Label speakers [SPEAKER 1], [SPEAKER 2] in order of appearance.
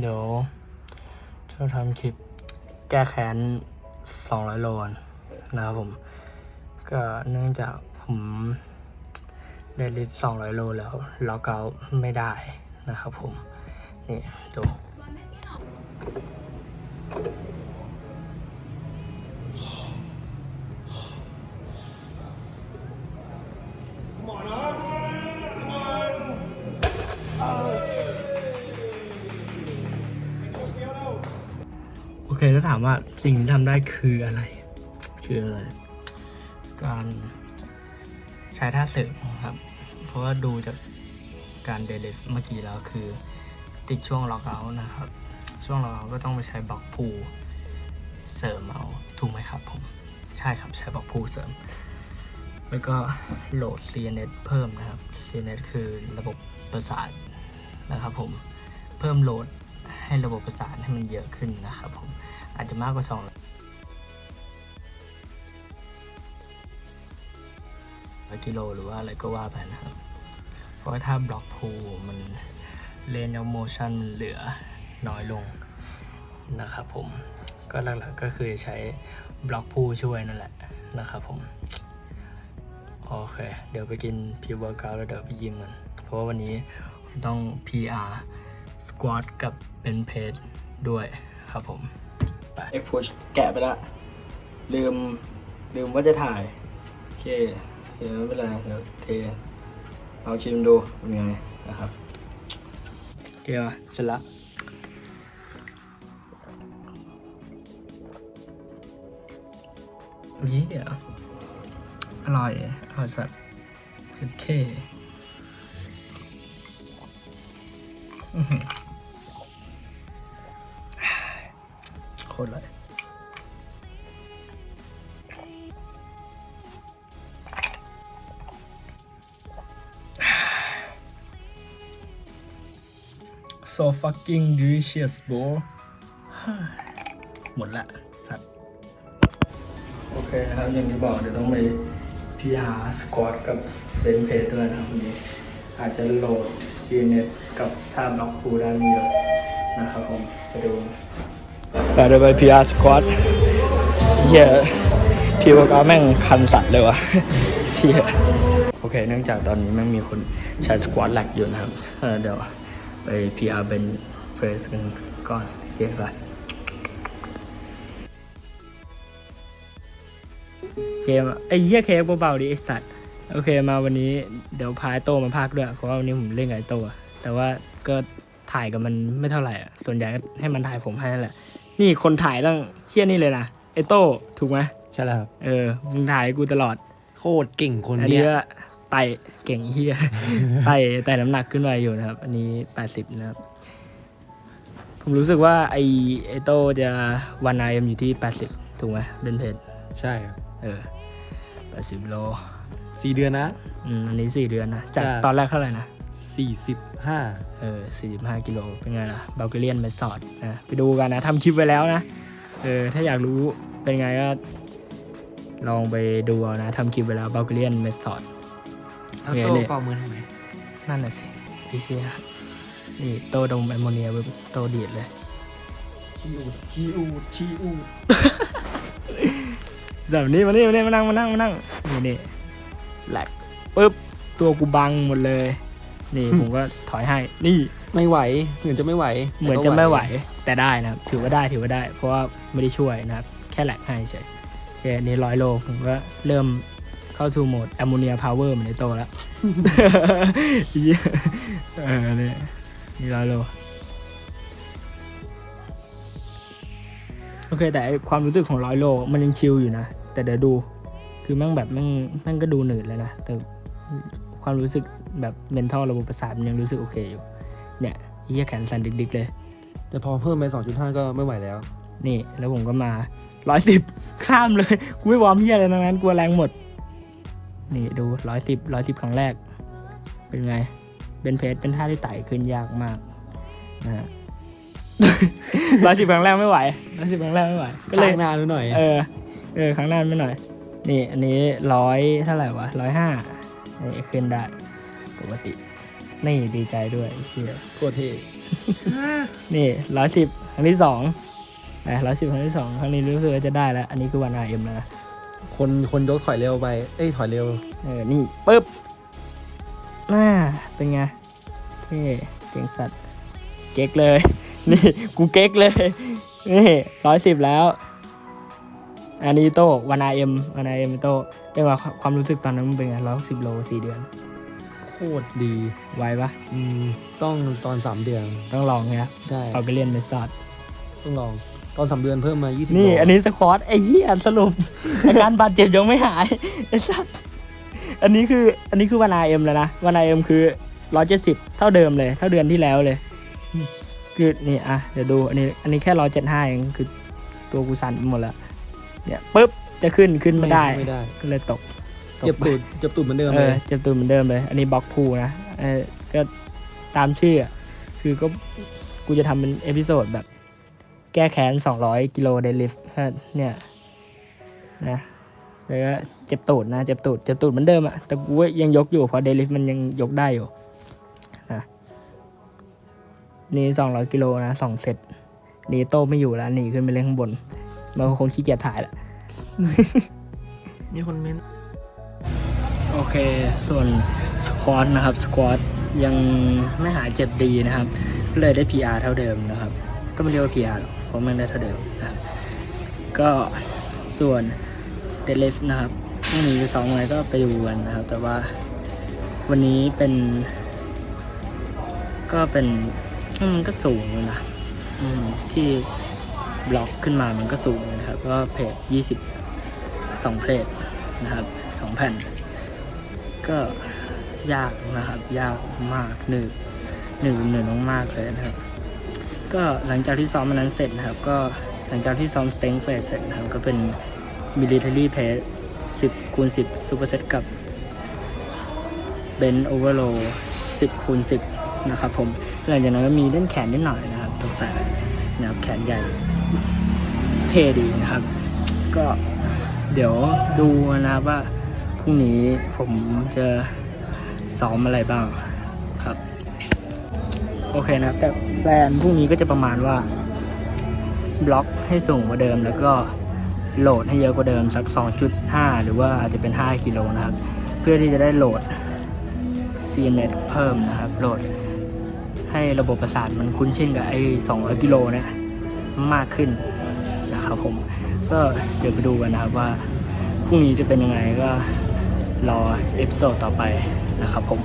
[SPEAKER 1] เดี๋ยวจะทำคลิปแก้แค้น 200 โลนนะครับผม ก็เนื่องจากผมได้ลิฟต์200 โลแล้วล็อกเอาไม่ได้นะครับผม นี่ดู เคถ้าถามว่าสิ่งที่ทำได้คืออะไร คืออะไร การใช้ท่าเสริมครับ เพราะว่าดูจากการเดลิฟเมื่อกี้แล้วคือติดช่วงล็อกเอาท์นะครับ ช่วงล็อกเอาท์ก็ต้องไปใช้บล็อกพูเสริมเอาถูกไหมครับผม ใช่ครับใช้บล็อกพูเสริม แล้วก็โหลด CNS เพิ่มนะครับ CNS คือระบบประสาทนะครับผม เพิ่มโหลด ให้ระบบประสาทให้มันเยอะขึ้นนะครับผมอาจจะมากกว่า2กิโลหรือว่าอะไรก็ว่าไปนะครับ เพราะว่าถ้าบล็อกพูมันเลน of motion มันเหลือน้อยลงนะครับผมก็หลักๆก็คือใช้บล็อกพูช่วยนั่นแหละนะครับผม โอเค เดี๋ยวไปกินพิวเวอร์กาแล้วเดี๋ยวไปยิมกัน เพราะว่าวันนี้ต้อง PR squat กับเป็นเพจด้วยครับผมไปเอ็กพุชแกะไปละ ลืม ลืมว่าจะถ่าย โอเคโอเคไม่เป็นไรเดี๋ยวเทเอาชิมดูเป็นไงนะครับโอเคอะเสร็จละนี่อะอร่อย อร่อยสัตว์เผ็ดเค โคตรเลย so fucking delicious bro หมดละ สัตว์ โอเคนะครับ อย่างที่บอกเดี๋ยวต้องไปพีหาสควอตกับเบนเพจด้วยนะครับวันนี้ อาจจะโหลด CNET กับท่าบล็อกฟูได้ม่เยอะนะครับผมไปดูไปเดี๋ยวไป PR squat เฮียพี่ว่าก็แม่งคันสัตว์เลยวะเชี่ยโอเค เนื่องจากตอนนี้แม่งมีคนใช้ squat แลกอยู่นะครับเดี๋ยวไป PR เป็นเฟสกันก่อนโอเคไปเคมไอ้เหี้ยเคเบาๆดิไอสัตว์ โอเคมาวันนี้เดี๋ยวพาไอ้โตมาพากด้วยเพราะว่าวันนี้ผมเล่นกับไอ้โตอะแต่ว่าก็ถ่ายกับมันไม่เท่าไหร่อะส่วนใหญ่ก็ให้มันถ่ายผมให้นั่นแหละ นี่คนถ่ายต้องเฮี้ยนี่เลยนะไอ้โตถูกไหม
[SPEAKER 2] ใช่แล้วครับ
[SPEAKER 1] เออมึงถ่ายกูตลอด
[SPEAKER 2] โคตรเก่งคน
[SPEAKER 1] อัน
[SPEAKER 2] เนี้
[SPEAKER 1] นี้
[SPEAKER 2] ย
[SPEAKER 1] ก็ไต่เก่งเฮีย ไต่ไต่น้ำหนักขึ้นมาอยู่นะครับ อันนี้80นะครับ ผมรู้สึกว่าไอไอโตจะวันไอมอยู่ที่80ถูกไหมเบนเพจ
[SPEAKER 2] ใช่ครับ
[SPEAKER 1] เออ80โล
[SPEAKER 2] สี่เดือนนะ
[SPEAKER 1] อืมอันนี้4เดือนนะ จาก
[SPEAKER 2] จ้ะ
[SPEAKER 1] ตอนแรกเท่าไหร่นะ
[SPEAKER 2] สี่สิบห้า
[SPEAKER 1] เออ45 กิโล เป็นไงล่ะบ u ลเกเรียนเมสอดนะไปดูกันนะทำคลิปไว้แล้วนะ เออ ถ้าอยากรู้เป็นไงก็ ลองไปดูเอานะทำคลิปไว้แล้วบ u ลเกเรียนเมสอด
[SPEAKER 2] เอา
[SPEAKER 1] โอเค
[SPEAKER 2] โต
[SPEAKER 1] เนี่ย
[SPEAKER 2] เฝ้ามือทำไม
[SPEAKER 1] นั่นแหละสิไอ้เหี้ยนี่โตดมแอมโมเนียปุ๊บโตดีดเลย
[SPEAKER 2] ชีอูดชีอูดชีอูด
[SPEAKER 1] แบบนี้มานี่มานี่มานั่งมานั่งมานั่งนี่นี่ แหลกปุ๊บตัวกูบังหมดเลย นี่ ผมก็ถอยให้นี่
[SPEAKER 2] ไม่ไหวเหมือนจะไม่ไหว
[SPEAKER 1] เหมือนจะไม่ไหวแต่ได้นะครับ ถือว่าได้ถือว่าได้ เพราะว่าไม่ได้ช่วยนะครับ แค่แหลกให้เฉยโอเคอันนี่ร้อยโลผมก็เริ่มเข้าสู่โหมดแอมโมเนียพาวเวอร์เหมือนในโตแล้วเหี้ยเออเนี่ยนี่ร้อยโลโอเค แต่ไอ้ความรู้สึกของร้อยโลมันยังชิลอยู่นะ แต่เดี๋ยวดู คือแม่งแบบแม่งแม่งก็ดูหนืดแล้วนะ แต่ความรู้สึกแบบเมนทัลระบบประสาทมันยังรู้สึกโอเคอยู่ เนี่ยเฮียแขนสั่นดิกๆเลย
[SPEAKER 2] แต่พอเพิ่มไปสองจุดห้าก็ไม่ไหวแล้ว
[SPEAKER 1] นี่แล้วผมก็มาร้อยสิบข้ามเลย กูไม่วอร์มเฮียอะไรทั้งนั้นกลัวแรงหมด นี่ดูร้อยสิบร้อยสิบครั้งแรก เป็นไง เป็นเพจเป็นท่าที่ไต่ขึ้นยากมากนะฮะร้อยสิบครั้งแรกไม่ไหวร้อยสิบครั้งแรกไม่ไหว ก็เลย
[SPEAKER 2] ข้างหน้าดูหน่อย
[SPEAKER 1] เออ เออครั้งหน้าไม่หน่อย นี่อันนี้ร้อยเท่าไหร่วะร้อยห้านี่ขึ้นได้ปกติ นี่ดีใจด้วยเหี้ย
[SPEAKER 2] โคตรเท่
[SPEAKER 1] นี่ร้อยสิบครั้งที่สองนะร้อยสิบครั้งที่สองครั้งนี้รู้สึกว่าจะได้แล้ว อันนี้คือวันอาเอ็มแล้วนะ
[SPEAKER 2] คนคนยกถอยเร็วไป เอ้ยถอยเร็ว
[SPEAKER 1] เออ นี่ปึ๊บน่าเป็นไงเท่เจ๋งสัตว์ เก๊กเลย นี่ กูเก๊กเลย นี่ร้อยสิบแล้ว อันนี้โต้วันอาเอ็มวันอาเอ็มโต้เป็นว่าความรู้สึกตอนนั้นมันเป็นไงร้อยสิบโลสี่เดือน
[SPEAKER 2] โคตรดี
[SPEAKER 1] ไวปะ
[SPEAKER 2] อืมต้องตอนสามเดือน
[SPEAKER 1] ต้องลองไง
[SPEAKER 2] ใช่
[SPEAKER 1] เอาไปเรียนเมสซอด
[SPEAKER 2] ต้องลองตอนสามเดือนเพิ่มมา 20
[SPEAKER 1] นี่
[SPEAKER 2] โล
[SPEAKER 1] อันนี้สควอตไอ้เหี้ยสรุป อาการบาดเจ็บยังไม่หายไอ้สัสอันนี้คืออันนี้คือวันอาเอ็มแล้วนะวันอาเอ็มคือร้อยเจ็ดสิบเท่าเดิมเลย เท่าเดือนที่แล้วเลย คือนี่อะเดี๋ยวดู อันนี้ อันนี้แค่ร้อยเจ็ดห้าเองคือตัวกูสั่นไปหมดแล้ว เนี่ยปุ๊บจะขึ้นขึ้นไม่ได้
[SPEAKER 2] ไม่ได้
[SPEAKER 1] ก็เลยตกตก
[SPEAKER 2] เจ็บตูดเจ็บตูดเหมือนเดิม
[SPEAKER 1] เอ
[SPEAKER 2] เล
[SPEAKER 1] อยเจ็บตัวเหมือนเดิมเลย อันนี้บล็อกพูนะเออก็ตามชื่ออะคือก็กูจะทำเป็นเอพิโซดแบบ แก้แค้น 200 กิโลเดลิฟเนี่ยนะแล้วก็เจ็บตูดนะ เจ็บตูดเจ็บตูดเหมือนเดิมอะแต่กูว่ายังยกอยู่เพราะเดลิฟมันยังยกได้อยู่นะนี่ 200 กิโลนะสองเซตนี่โต้ไม่อยู่แล้วหนีขึ้นไปเล่นข้างบน มันก็คงขี้เกียจถ่ายละ
[SPEAKER 2] มีคนเม้น
[SPEAKER 1] โอเค ส่วนสควอตนะครับ สควอตยังไม่หายเจ็บดีนะครับ ก็เลยได้ PR เท่าเดิมนะครับ ก็ไม่เรียกว่า PR หรอกเพราะมันได้เท่าเดิมนะครับ ก็ส่วนเดลิฟนะครับพรุ่งนี้จะซ้อมอะไรก็ไปดูกันนะครับ แต่ว่าวันนี้เป็น ก็เป็นอืมมันก็สูงเลยนะอืมที่ บล็อกขึ้นมามันก็สูงเลยนะครับ ก็เพจ20 2เพจนะครับสองแผ่น ก็ยากนะครับ ยากมากหนึ่งหนึ่งหนื่อยมากๆเลยนะครับ ก็หลังจากที่ซ้อมมันนั้นเสร็จนะครับ ก็หลังจากที่ซ้อมสเต็งเฟสเสร็จนะครับ ก็เป็น military pace 10คูณ10 super set กับ bench overload 10คูณ10นะครับผมหลังจากนั้นก็มีเล่นแขนนิดหน่อยนะครับตกแต่นะครับแขนใหญ่ เท่ดีนะครับ ก็เดี๋ยวดูนะครับว่าพรุ่งนี้ผมจะซ้อมอะไรบ้างครับ โอเคนะครับ แต่แพลนพรุ่งนี้ก็จะประมาณว่า บล็อกให้สูงกว่าเดิมแล้วก็โหลดให้เยอะกว่าเดิมสัก 2.5 หรือว่าอาจจะเป็น 5 กิโลนะครับ เพื่อที่จะได้โหลด CNET เพิ่มนะครับ โหลดให้ระบบประสาทมันคุ้นชินกับไอ้ 200 กิโลเนี่ย มากขึ้นนะครับผม ก็เดี๋ยวไปดูกันนะครับว่าพรุ่งนี้จะเป็นยังไงก็รอเอพิโซดต่อไปนะครับผม